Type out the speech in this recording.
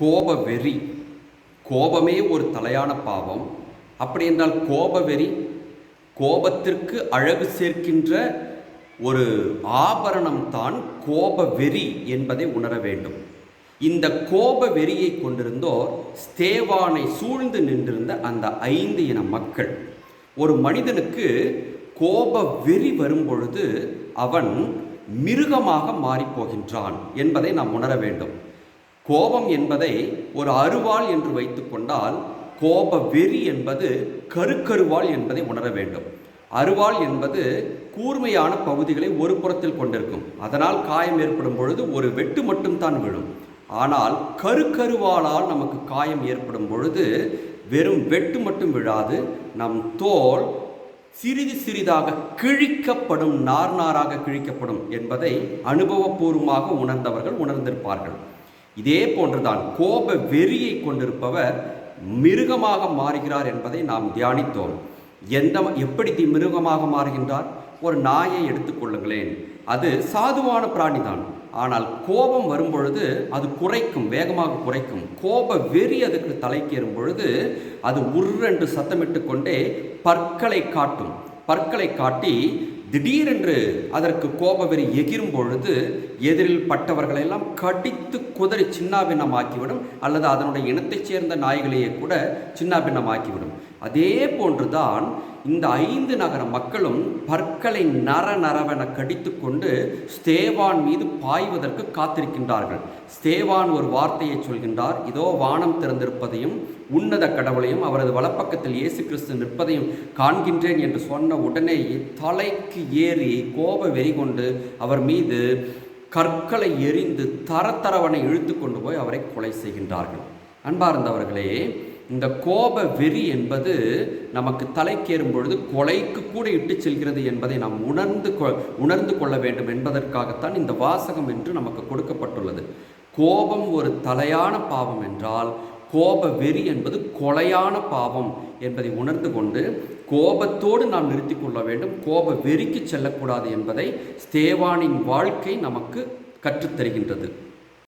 கோப வெறி கோபமே ஒரு தலையான பாவம். அப்படி என்றால் கோப வெறி கோபத்திற்கு அழகு சேர்க்கின்ற ஒரு ஆபரணம் தான் கோப வெறி என்பதை உணர வேண்டும். இந்த கோப வெறியை கொண்டிருந்தோர் ஸ்தேவானை சூழ்ந்து நின்றிருந்த அந்த ஐந்து இன மக்கள். ஒரு மனிதனுக்கு கோப வெறி வரும்பொழுது அவன் மிருகமாக மாறிப்போகின்றான் என்பதை நாம் உணர வேண்டும். கோபம் என்பதை ஒரு அருவாள் என்று வைத்துக்கொண்டால் கோப வெறி என்பது கருக்கருவாள் என்பதை உணர வேண்டும். அருவாள் என்பது கூர்மையான பகுதிகளை ஒரு புறத்தில் கொண்டிருக்கும். அதனால் காயம் ஏற்படும் பொழுது ஒரு வெட்டு மட்டும் தான் விழும். ஆனால் கருக்கருவாளால் நமக்கு காயம் ஏற்படும் பொழுது வெறும் வெட்டு மட்டும் விழாது நம் தோல் சிறிது சிறிதாக கிழிக்கப்படும் நார் நாராக கிழிக்கப்படும் என்பதை அனுபவபூர்வமாக உணர்ந்தவர்கள் உணர்ந்திருப்பார்கள். இதே போன்றுதான் கோப வெறியை கொண்டிருப்பவர் மிருகமாக மாறுகிறார் என்பதை நாம் தியானித்தோம். எந்த எப்படி மிருகமாக மாறுகின்றார்? ஒரு நாயை எடுத்துக்கொள்ளுங்களேன் அது சாதுவான பிராணிதான். ஆனால் கோபம் வரும்பொழுது அது குறைக்கும் வேகமாக குறைக்கும். கோப வெறி அதுக்கு தலைக்கேறும் பொழுது அது உருண்டு சத்தமிட்டு கொண்டே பற்களை காட்டும். பற்களை காட்டி திடீரென்று அதற்கு கோபவெறி எகிரும் பொழுது எதிரில் பட்டவர்களை எல்லாம் கடித்து குதறி சின்னாபின்னமாக்கிவிடும் அல்லது அதனுடைய இனத்தைச் சேர்ந்த நாய்களையே கூட சின்னாபின்னமாக்கிவிடும். அதே போன்றுதான் இந்த ஐந்து நகர மக்களும் பற்களை நர நரவென கடித்து கொண்டு ஸ்தேவான் மீது பாய்வதற்கு காத்திருக்கின்றார்கள். ஸ்தேவான் ஒரு வார்த்தையை சொல்கின்றார். இதோ வானம் திறந்திருப்பதையும் உன்னத கடவுளையும் அவரது வலப்பக்கத்தில் இயேசு கிறிஸ்து நிற்பதையும் காண்கின்றேன் என்று சொன்ன உடனே தலைக்கு ஏறி கோப வெறி கொண்டு அவர் மீது கற்களை எரிந்து தரத்தரவனை இழுத்து கொண்டு போய் அவரை கொலை செய்கின்றார்கள். அன்பார்ந்தவர்களே இந்த கோப வெறி என்பது நமக்கு தலைக்கேறும் பொழுது கொலைக்கு கூட இட்டு செல்கிறது என்பதை நாம் உணர்ந்து கொ உணர்ந்து கொள்ள வேண்டும் என்பதற்காகத்தான் இந்த வாசகம் என்று நமக்கு கொடுக்கப்பட்டுள்ளது. கோபம் ஒரு தலையான பாவம் என்றால் கோப வெறி என்பது கொலையான பாவம் என்பதை உணர்ந்து கொண்டு கோபத்தோடு நாம் நிறுத்தி கொள்ள வேண்டும். கோப வெறிக்கு செல்லக்கூடாது என்பதை ஸ்தேவானின் வாழ்க்கை நமக்கு கற்றுத்தருகின்றது.